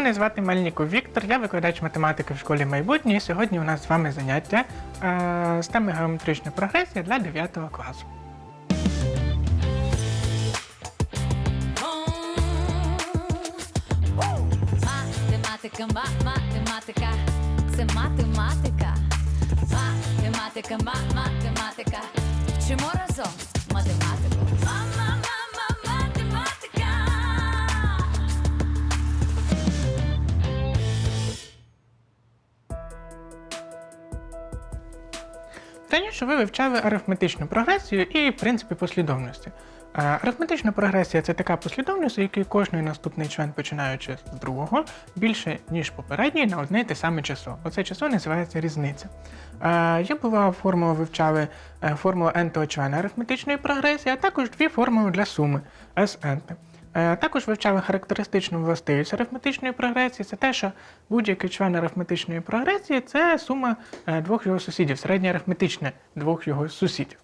Мене звати Мельніков Віктор, я викладач математики в школі майбутнє, і сьогодні у нас з вами заняття е, з теми геометрична прогресія для 9 класу. Математика, ма- математика, це математика. Математика, ма- математика. Вчимо Раніше ви вивчали арифметичну прогресію і, в принципі, послідовності. Е, Арифметична прогресія це така послідовність, у якій кожний наступний член, починаючи з другого, більше, ніж попередній, на одне й те саме число. Оце число називається різниця. Е, Є була формула, вивчали е, формулу n-того члена арифметичної прогресії, а також дві формули для суми Sn. Е, Також вивчали характеристичну властивість арифметичної прогресії. Це те, що будь-який член арифметичної прогресії це сума е, двох його сусідів, середнє арифметичне двох його сусідів.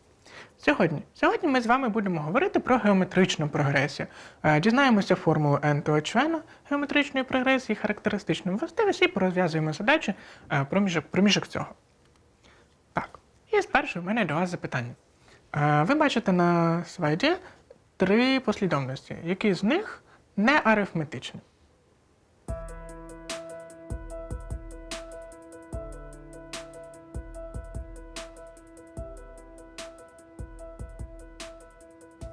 Сьогодні. Сьогодні ми з вами будемо говорити про геометричну прогресію. Е, Дізнаємося формулу n-того члена геометричної прогресії, характеристичну властивість і порозв'язуємо задачі проміжок, проміжок цього. Так, і спершу в мене до вас запитання. Ви бачите на слайді три послідовності, які з них не арифметичні.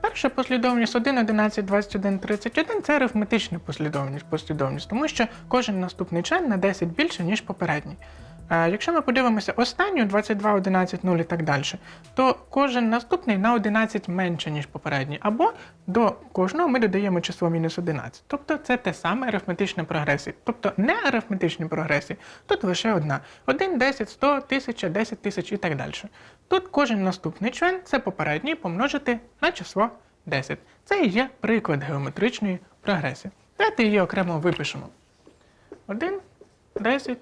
Перша послідовність 1, 11, 21, 31 це арифметична послідовність, послідовність, тому що кожен наступний член на 10 більше, ніж попередній. Якщо ми подивимося останню 22, 11, 0 і так далі, то кожен наступний на 11 менше, ніж попередній, або до кожного ми додаємо число мінус 11. Тобто це те саме арифметична прогресія. Тобто не арифметичні прогресії, тут лише одна. 1, 10, 100, 1000, 10 тисяч і так далі. Тут кожен наступний член це попередній помножити на число 10. Це і є приклад геометричної прогресії. Давайте її окремо випишемо. 1, 10,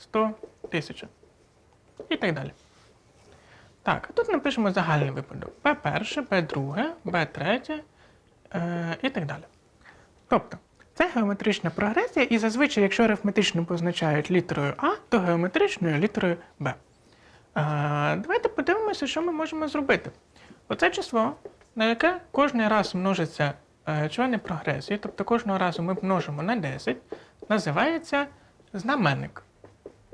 100, 1000. І так далі. Так, а тут напишемо загальний випадок. P перше, P друге, B третє е, і так далі. Тобто, це геометрична прогресія, і зазвичай, якщо арифметично позначають літерою А, то геометричною літерою Б. Е, давайте подивимося, що ми можемо зробити. Оце число, на яке кожен раз множиться е, члени прогресії, тобто кожного разу ми множимо на 10, називається знаменник.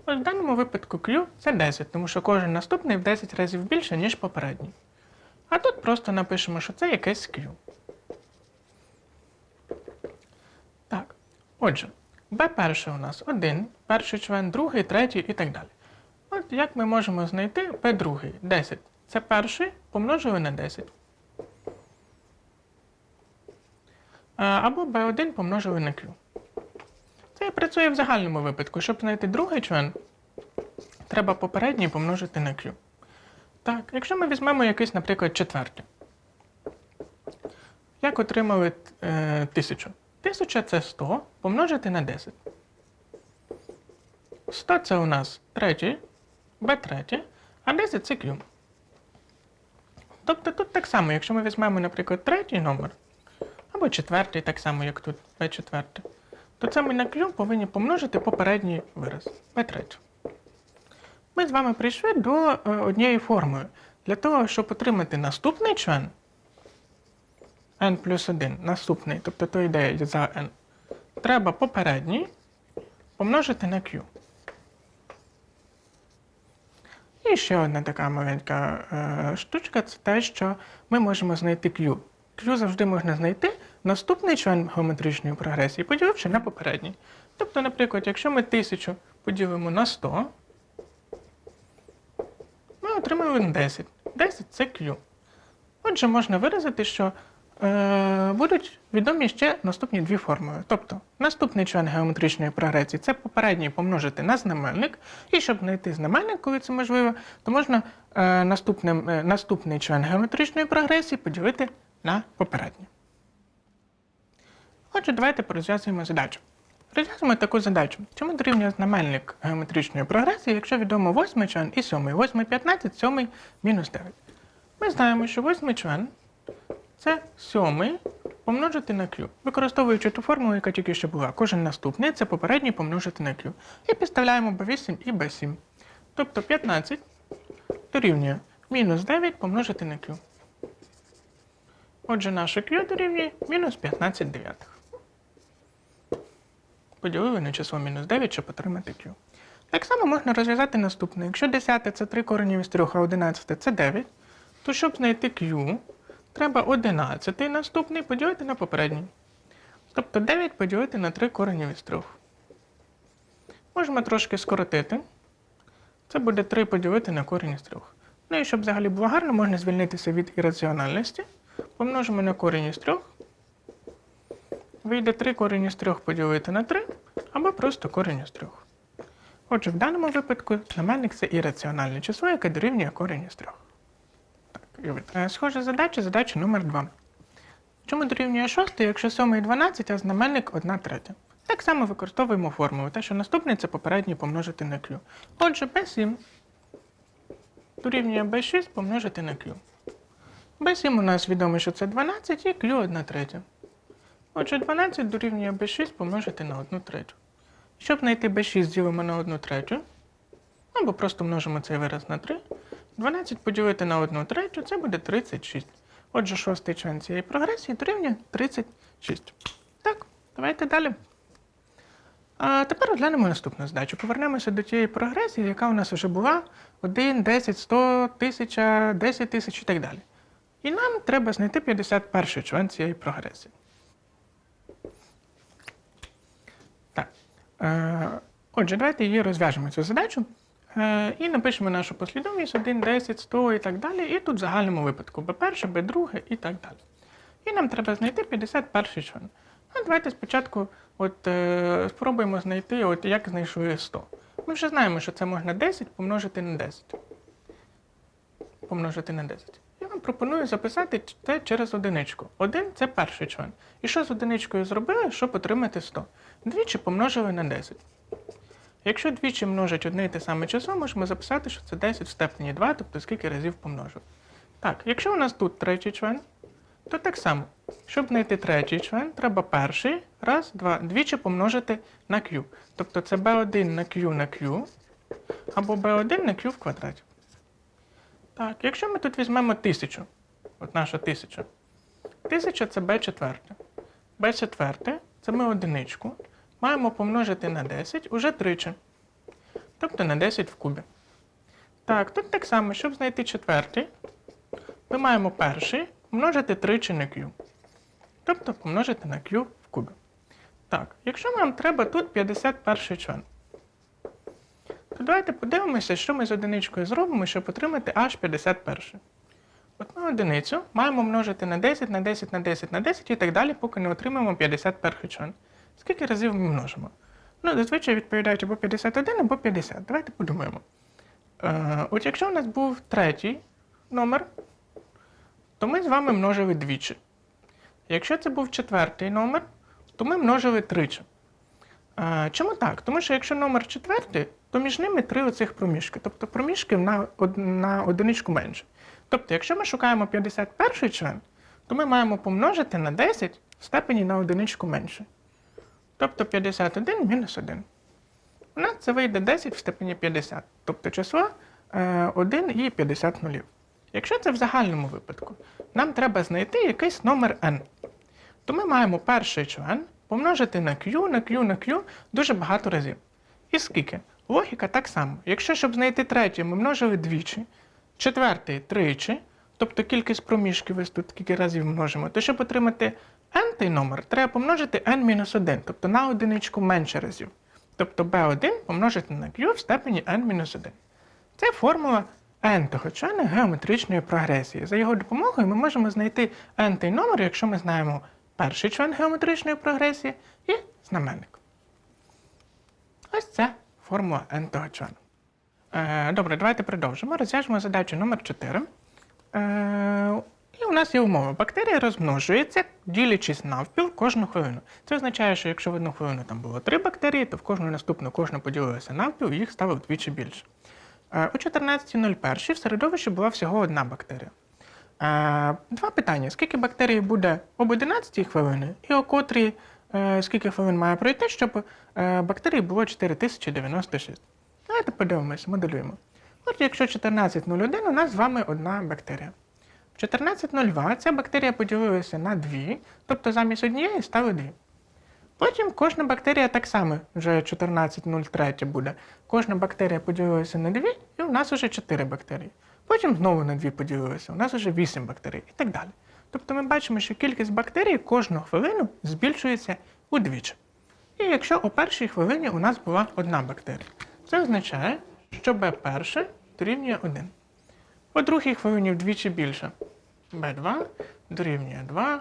В даному випадку Q це 10, тому що кожен наступний в 10 разів більше, ніж попередній. А тут просто напишемо, що це якесь Q. Так. Отже, B перше у нас 1, перший член, другий, третій і так далі. От як ми можемо знайти B другий 10. Це перший помножили на 10. Або B1 помножили на Q. Це працює в загальному випадку. Щоб знайти другий член, треба попередній помножити на Q. Так, якщо ми візьмемо якийсь, наприклад, четвертий. Як отримали е, тисячу? Тисяча це 100 помножити на 10. 100 це у нас третій, Б третє, а 10 це Q. Тобто тут так само, якщо ми візьмемо, наприклад, третій номер, або четвертий, так само, як тут Б четвертий, то це ми на Q повинні помножити попередній вираз Б третє. Ми з вами прийшли до е, однієї формули. Для того, щоб отримати наступний член n плюс 1, наступний, тобто то йде за n, треба попередній помножити на q. І ще одна така маленька е, штучка це те, що ми можемо знайти q. Q завжди можна знайти наступний член геометричної прогресії, поділивши на попередній. Тобто, наприклад, якщо ми 1000 поділимо на 100, ми отримаємо 10. 10 це Q. Отже, можна виразити, що е, будуть відомі ще наступні дві формули. Тобто, наступний член геометричної прогресії це попередній помножити на знаменник. І щоб знайти знаменник, коли це можливо, то можна е, наступним, е, наступний член геометричної прогресії поділити на попередній. Отже, давайте порозв'язуємо задачу. Розв'язуємо таку задачу. Чому дорівнює знаменник геометричної прогресії, якщо відомо восьмий член і сьомий. Восьмий 15, сьомий мінус 9. Ми знаємо, що восьмий член це сьомий помножити на Q. Використовуючи ту формулу, яка тільки що була. Кожен наступний це попередній помножити на Q. І підставляємо B8 і B7. Тобто 15 дорівнює мінус 9 помножити на Q. Отже, наше Q дорівнює мінус 15 дев'ятих. Поділили на число мінус 9, щоб отримати Q. Так само можна розв'язати наступне. Якщо 10 це 3 коренів із 3, а 11 це 9, то щоб знайти Q, треба 11 наступний поділити на попередній. Тобто 9 поділити на 3 коренів із 3. Можемо трошки скоротити. Це буде 3 поділити на корінь із 3. Ну і щоб взагалі було гарно, можна звільнитися від ірраціональності. Помножимо на корінь із 3. Вийде 3 корінь із 3 поділити на 3, або просто корінь із 3. Отже, в даному випадку знаменник це ірраціональне число, яке дорівнює корінь із 3. Так, е, Схожа задача, задача номер 2. Чому дорівнює 6, якщо 7 і 12, а знаменник 1 третя? Так само використовуємо формулу, те, що наступний це попередній помножити на Q. Отже, B7 дорівнює B6 помножити на Q. B7 у нас відомо, що це 12 і Q 1 третя. Отже, 12 дорівнює B6 помножити на 1 третю. Щоб знайти B6, ділимо на 1 третю. Або просто множимо цей вираз на 3. 12 поділити на 1 третю це буде 36. Отже, шостий член цієї прогресії дорівнює 36. Так, давайте далі. А тепер розглянемо наступну задачу. Повернемося до тієї прогресії, яка у нас вже була 1, 10, 100, 1000, 10 тисяч і так далі. І нам треба знайти 51 член цієї прогресії. Так. Е, отже, давайте її розв'яжемо цю задачу. Е, і напишемо нашу послідовність 1, 10, 100 і так далі. І тут в загальному випадку B1, B2 і так далі. І нам треба знайти 51 член. А давайте спочатку от, е, спробуємо знайти, от, як знайшли 100. Ми вже знаємо, що це можна 10 помножити на 10. Помножити на 10. Пропоную записати це через одиничку. Один це перший член. І що з одиничкою зробили, щоб отримати 100? Двічі помножили на 10. Якщо двічі множать одне і те саме число, можемо записати, що це 10 в степені 2, тобто скільки разів помножив. Так, якщо у нас тут третій член, то так само. Щоб знайти третій член, треба перший, раз, два, двічі помножити на q. Тобто це b1 на q на q, або b1 на q в квадраті. Так, якщо ми тут візьмемо тисячу, от наша тисяча. Тисяча це b четверте. b четверте це ми одиничку. Маємо помножити на 10 уже тричі. Тобто на 10 в кубі. Так, тут так само, щоб знайти четвертий, ми маємо перший помножити тричі на q. Тобто помножити на q в кубі. Так, якщо нам треба тут 51 член, то давайте подивимося, що ми з одиничкою зробимо, щоб отримати аж 51. От ми одиницю маємо множити на 10, на 10, на 10, на 10 і так далі, поки не отримаємо 51 член. Скільки разів ми множимо? Ну, зазвичай відповідають або 51, або 50. Давайте подумаємо. Е, от якщо у нас був третій номер, то ми з вами множили двічі. Якщо це був четвертий номер, то ми множили тричі. Е, чому так? Тому що якщо номер четвертий, то між ними три оцих проміжки. Тобто проміжки на, на одиничку менше. Тобто, якщо ми шукаємо 51 член, то ми маємо помножити на 10 в степені на одиничку менше. Тобто 51 мінус 1. У нас це вийде 10 в степені 50. Тобто число е, 1 і 50 нулів. Якщо це в загальному випадку, нам треба знайти якийсь номер n. То ми маємо перший член помножити на q, на q, на q дуже багато разів. І скільки? Логіка так само. Якщо, щоб знайти третій, ми множили двічі, четвертий тричі, тобто кількість проміжків ось тут скільки разів множимо, то щоб отримати n номер, треба помножити n-1, тобто на одиничку менше разів. Тобто b1 помножити на q в степені n-1. Це формула n-того члена геометричної прогресії. За його допомогою ми можемо знайти n-той номер, якщо ми знаємо перший член геометричної прогресії і знаменник. Ось це формула n-того члена. Е, добре, давайте продовжимо. Розв'яжемо задачу номер 4. Е, і у нас є умова. Бактерія розмножується, ділячись навпіл кожну хвилину. Це означає, що якщо в одну хвилину там було три бактерії, то в кожну наступну кожна поділилася навпіл, їх стало вдвічі більше. Е, О 14.01 в середовищі була всього одна бактерія. Е, Два питання: скільки бактерій буде об 11 хвилини, і о котрій скільки хвилин має пройти, щоб е, бактерій було 4096. Давайте подивимося, моделюємо. От якщо 14.01, у нас з вами одна бактерія. В 14.02 ця бактерія поділилася на дві, тобто замість однієї стали дві. Потім кожна бактерія так само, вже 14.03 буде. Кожна бактерія поділилася на дві, і у нас вже 4 бактерії. Потім знову на дві поділилися, у нас вже 8 бактерій і так далі. Тобто ми бачимо, що кількість бактерій кожну хвилину збільшується удвічі. І якщо у першій хвилині у нас була одна бактерія, це означає, що B1 дорівнює 1. У другій хвилині вдвічі більше. B2 дорівнює 2,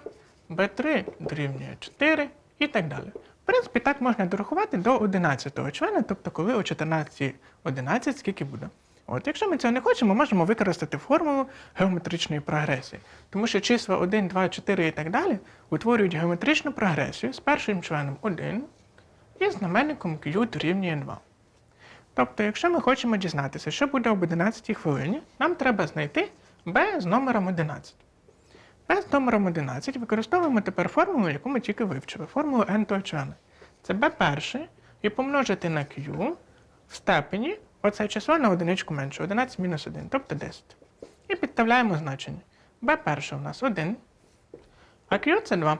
B3 дорівнює 4 і так далі. В принципі, так можна дорахувати до 11 члена, тобто коли о 14.11 скільки буде. От, якщо ми цього не хочемо, можемо використати формулу геометричної прогресії. Тому що числа 1, 2, 4 і так далі утворюють геометричну прогресію з першим членом 1 і знаменником Q дорівнює 2. Тобто, якщо ми хочемо дізнатися, що буде об 11 хвилині, нам треба знайти b з номером 11. b з номером 11 використовуємо тепер формулу, яку ми тільки вивчили, формулу n члена. Це b перше і помножити на q в степені оце число на одиничку менше, 11 мінус 1, тобто 10. І підставляємо значення. b перше у нас 1, а q це 2.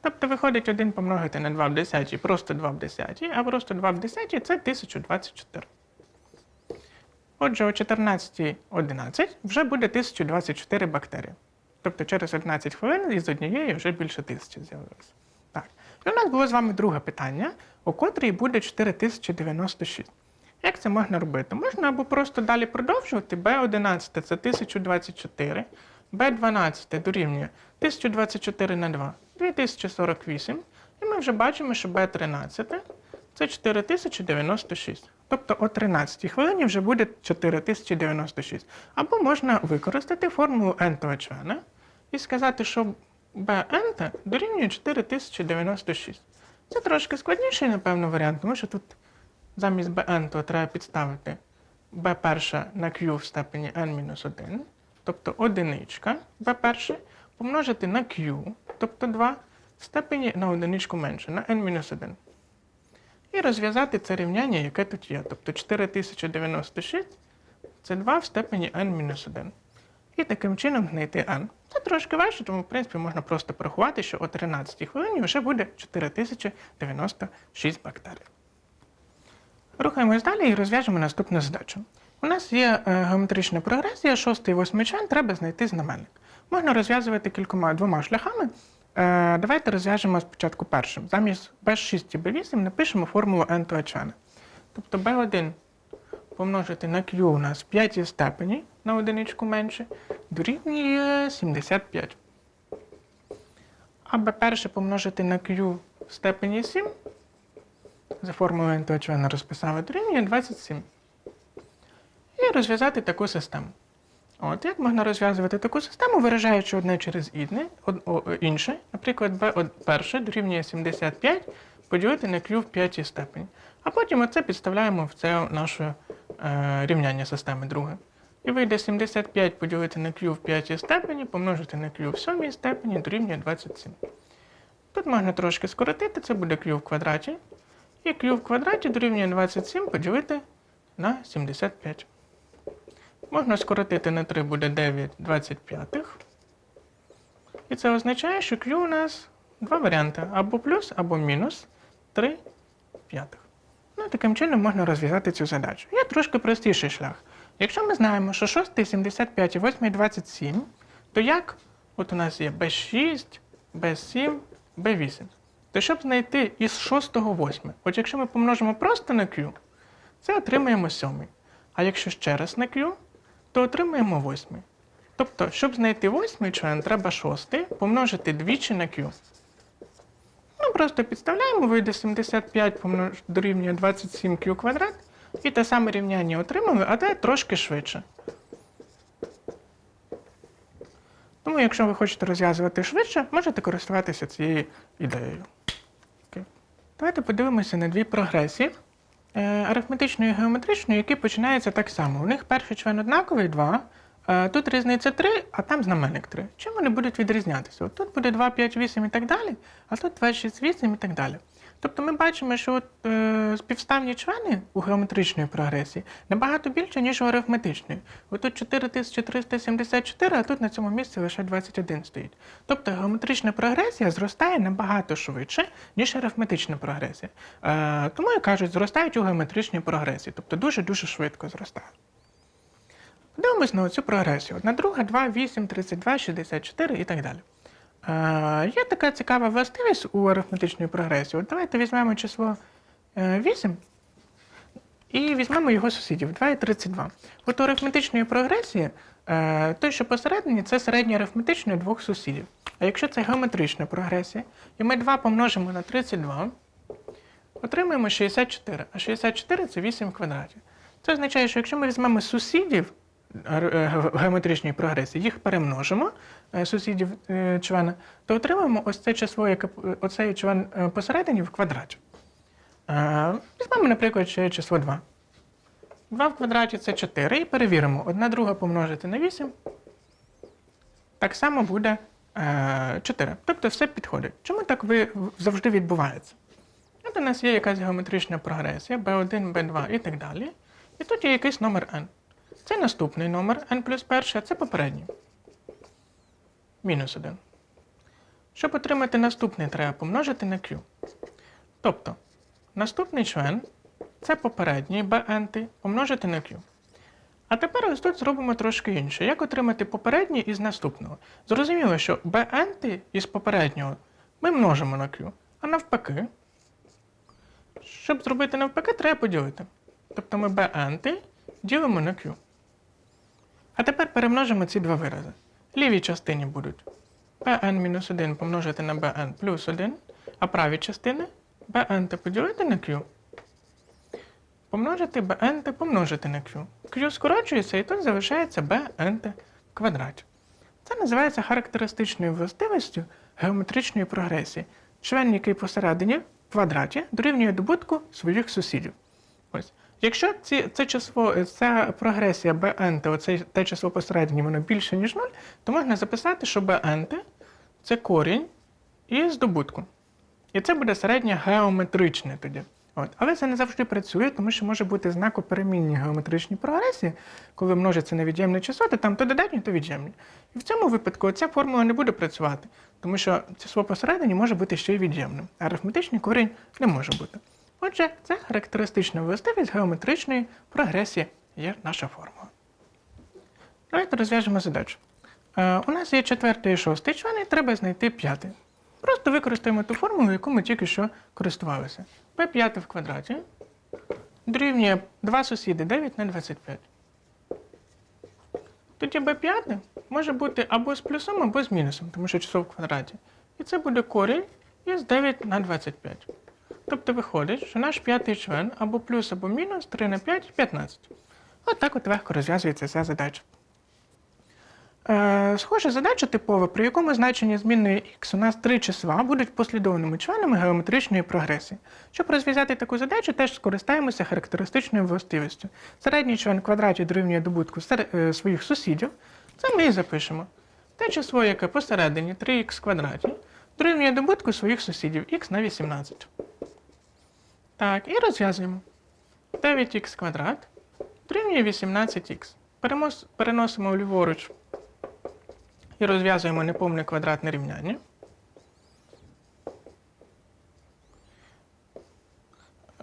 Тобто виходить 1 помножити на 2 в 10, просто 2 в 10, а просто 2 в 10 це 1024. Отже, о 14.11 вже буде 1024 бактерії. Тобто через 11 хвилин із однієї вже більше тисячі з'явилося. Так. І у нас було з вами друге питання, у котрій буде 4096. Як це можна робити? Можна або просто далі продовжувати. B11 це 1024, B12 дорівнює 1024 на 2 2048. І ми вже бачимо, що B13 це 4096. Тобто о 13 хвилині вже буде 4096. Або можна використати формулу n члена і сказати, що Bn дорівнює 4096. Це трошки складніший, напевно, варіант, тому що тут замість Bn то треба підставити b1 на q в степені n-1, тобто одиничка b1, помножити на q, тобто 2, в степені на одиничку менше, на n-1. І розв'язати це рівняння, яке тут є. Тобто 4096 це 2 в степені n-1. І таким чином знайти n. Це трошки важче, тому в принципі можна просто порахувати, що о 13 хвилині вже буде 4096 бактерій. Рухаємось далі і розв'яжемо наступну задачу. У нас є е, геометрична прогресія, шостий і восьмий член, треба знайти знаменник. Можна розв'язувати кількома двома шляхами. Е, давайте розв'яжемо спочатку першим. Замість B6 і B8 напишемо формулу n члена. Тобто B1 помножити на Q у нас 5 степені на одиничку менше, дорівнює 75. А B1 помножити на Q в степені 7 за формулою n члена розписали, дорівнює 27. І розв'язати таку систему. От як можна розв'язувати таку систему, виражаючи одне через інне, од, о, інше. Наприклад, b перше дорівнює 75 поділити на q в п'ятій степені. А потім оце підставляємо в це наше е, рівняння системи друге. І вийде 75 поділити на q в п'ятій степені, помножити на q в сьомій степені дорівнює 27. Тут можна трошки скоротити, це буде q в квадраті. І q в квадраті дорівнює 27 поділити на 75. Можна скоротити на 3 буде 9 25. І це означає, що Q у нас два варіанти: або плюс, або мінус 3 п'ятих. Ну, таким чином можна розв'язати цю задачу. Є трошки простіший шлях. Якщо ми знаємо, що 6 75 і 8 27, то як от у нас є B6, B7, B8, то щоб знайти із 6 8, от якщо ми помножимо просто на Q, це отримаємо 7. А якщо ще раз на Q, то отримаємо восьмий. Тобто, щоб знайти восьмий член, треба шостий помножити двічі на q. Ну, просто підставляємо, вийде 75 помнож... дорівнює 27q квадрат. І те саме рівняння отримали, а те трошки швидше. Тому, якщо ви хочете розв'язувати швидше, можете користуватися цією ідеєю. Давайте подивимося на дві прогресії. е, арифметичної і геометричної, які починаються так само. У них перший член однаковий 2, е, тут різниця 3, а там знаменник 3. Чим вони будуть відрізнятися? От тут буде 2, 5, 8 і так далі, а тут 2, 6, 8 і так далі. Тобто ми бачимо, що от, е, співставні члени у геометричної прогресії набагато більше, ніж у арифметичної. Отут 4374, а тут на цьому місці лише 21 стоїть. Тобто геометрична прогресія зростає набагато швидше, ніж арифметична прогресія. Е, тому і кажуть, зростають у геометричній прогресії, тобто дуже-дуже швидко зростає. Подивимось на цю прогресію. Одна друга, 2, 8, 32, 64 і так далі. Е, є така цікава властивість у арифметичної прогресії. От давайте візьмемо число е, 8 і візьмемо його сусідів 2 і 32. От у арифметичної прогресії е, той, що посередині, це середнє арифметичне двох сусідів. А якщо це геометрична прогресія, і ми 2 помножимо на 32, отримаємо 64. А 64 це 8 в квадраті. Це означає, що якщо ми візьмемо сусідів е, геометричній прогресії, їх перемножимо, е, сусідів е, члена, то отримаємо ось це число, яке оцей член е, посередині в квадраті. Е, Візьмемо, наприклад, ще число 2. 2 в квадраті це 4. І перевіримо. Одна друга помножити на 8. Так само буде е, 4. Тобто все підходить. Чому так завжди відбувається? От у нас є якась геометрична прогресія, B1, B2 і так далі. І тут є якийсь номер n. Це наступний номер n плюс перший, а це попередній. Мінус 1. Щоб отримати наступний, треба помножити на q. Тобто, наступний член це попередній bnt помножити на q. А тепер ось тут зробимо трошки інше. Як отримати попередній із наступного? Зрозуміло, що bnt із попереднього ми множимо на q, а навпаки. Щоб зробити навпаки, треба поділити. Тобто ми bnt ділимо на q. А тепер перемножимо ці два вирази. Лівій частині будуть bn-1 помножити на bn плюс 1, а праві частини bnt поділити на q. Помножити bnt помножити на q. q скорочується і тут залишається bnt в квадраті. Це називається характеристичною властивістю геометричної прогресії. Член, який посередині в квадраті, дорівнює добутку своїх сусідів. Ось. Якщо ці, це число, ця прогресія bnt, оце те число посередині, воно більше, ніж 0, то можна записати, що bnt це корінь із добутку. І це буде середнє геометричне тоді. От. Але це не завжди працює, тому що може бути знакоперемінні геометричні прогресії, коли множиться на від'ємне число, там то додатні, то від'ємні. І в цьому випадку ця формула не буде працювати, тому що число посередині може бути ще й від'ємним, а арифметичний корінь не може бути. Отже, це характеристична властивість геометричної прогресії є наша формула. Давайте розв'яжемо задачу. Е, у нас є четвертий і шостий член, і треба знайти п'ятий. Просто використаємо ту формулу, яку ми тільки що користувалися. P5 в квадраті дорівнює 2 сусіди 9 на 25. Тоді b5 може бути або з плюсом, або з мінусом, тому що число в квадраті. І це буде корінь із 9 на 25. Тобто виходить, що наш п'ятий член або плюс, або мінус 3 на 5 15. От так от легко розв'язується ця задача. Е, схожа задача типова, при якому значенні змінної x у нас три числа будуть послідовними членами геометричної прогресії. Щоб розв'язати таку задачу, теж скористаємося характеристичною властивістю. Середній член в квадраті дорівнює добутку е, своїх сусідів. Це ми і запишемо. Те число, яке посередині 3х в квадраті, дорівнює добутку своїх сусідів х на 18. Так, і розв'язуємо. 9х квадрат дорівнює 18х. Переносимо ліворуч і розв'язуємо неповне квадратне рівняння.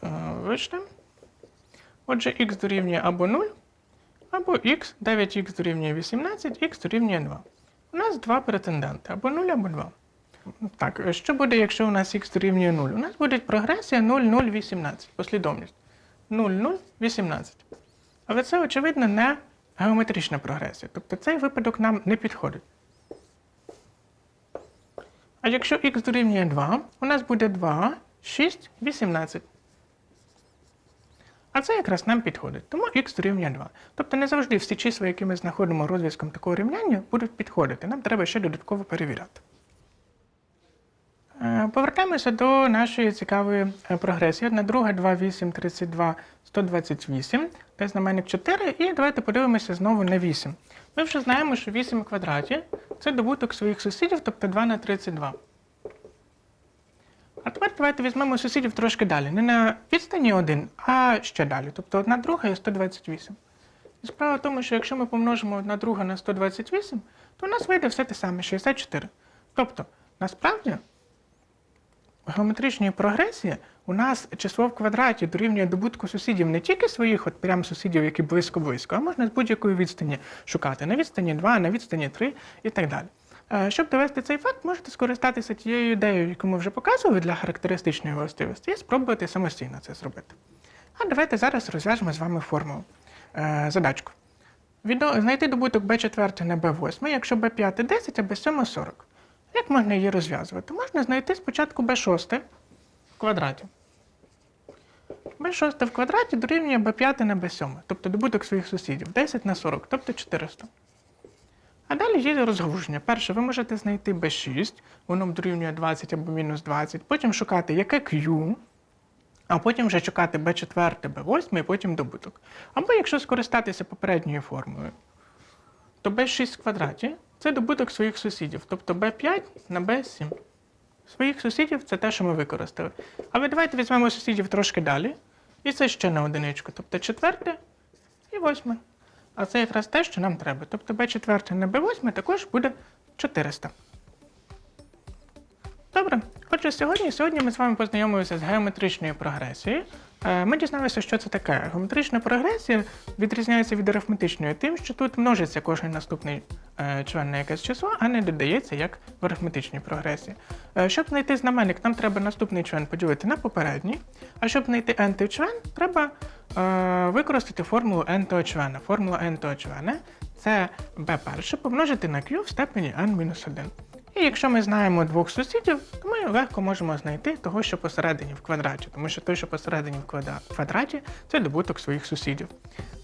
Е, Отже, х дорівнює або 0, або х, 9х дорівнює 18, х дорівнює 2. У нас два претенденти, або 0, або 2. Так, що буде, якщо у нас х дорівнює 0? У нас буде прогресія 0, 0, 18, послідовність. 0, 0, 18. Але це, очевидно, не геометрична прогресія. Тобто цей випадок нам не підходить. А якщо х дорівнює 2, у нас буде 2, 6, 18. А це якраз нам підходить, тому х дорівнює 2. Тобто не завжди всі числа, які ми знаходимо розв'язком такого рівняння, будуть підходити. Нам треба ще додатково перевіряти. Е, Повертаємося до нашої цікавої е, прогресії. Одна друга, 2, 8, 32, 128, де знаменник 4. І давайте подивимося знову на 8. Ми вже знаємо, що 8 в квадраті це добуток своїх сусідів, тобто 2 на 32. А тепер давайте візьмемо сусідів трошки далі. Не на відстані 1, а ще далі. Тобто 1 друга і 128. І справа в тому, що якщо ми помножимо 1 друга на 128, то у нас вийде все те саме 64. Тобто, насправді, в геометричній прогресії у нас число в квадраті дорівнює добутку сусідів не тільки своїх, от прям сусідів, які близько-близько, а можна з будь-якої відстані шукати. На відстані 2, на відстані 3 і так далі. Е, Щоб довести цей факт, можете скористатися тією ідеєю, яку ми вже показували для характеристичної властивості, і спробувати самостійно це зробити. А давайте зараз розв'яжемо з вами формулу. Е, задачку. Знайти добуток b4 на b8, якщо b5 10, а b7 40. Як можна її розв'язувати? Можна знайти спочатку b6 в квадраті. b6 в квадраті дорівнює b5 на b7, тобто добуток своїх сусідів 10 на 40, тобто 400. А далі є розгалуження. Перше, ви можете знайти b6, воно дорівнює 20 або мінус 20, потім шукати яке q, а потім вже шукати b4, b8 і потім добуток. Або якщо скористатися попередньою формулою, то b6 в квадраті це добуток своїх сусідів, тобто b5 на b7. Своїх сусідів це те, що ми використали. Але давайте візьмемо сусідів трошки далі. І це ще на одиничку, тобто четверте і восьме. А це якраз те, що нам треба. Тобто b4 на b8 також буде 400. Добре, отже, сьогодні, сьогодні ми з вами познайомилися з геометричною прогресією. Е, Ми дізналися, що це таке. Геометрична прогресія відрізняється від арифметичної тим, що тут множиться кожен наступний е, член на якесь число, а не додається як в арифметичній прогресії. Е, Щоб знайти знаменник, нам треба наступний член поділити на попередній. А щоб знайти n член, треба використати формулу n члена. Формула n члена це b перше помножити на q в степені n-1. І якщо ми знаємо двох сусідів, то ми легко можемо знайти того, що посередині в квадраті, тому що той, що посередині в квадраті, це добуток своїх сусідів.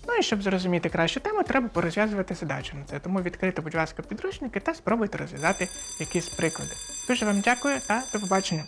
Ну і щоб зрозуміти кращу тему, треба порозв'язувати задачу на це. Тому відкрите, будь ласка, підручники та спробуйте розв'язати якісь приклади. Дуже вам дякую та до побачення.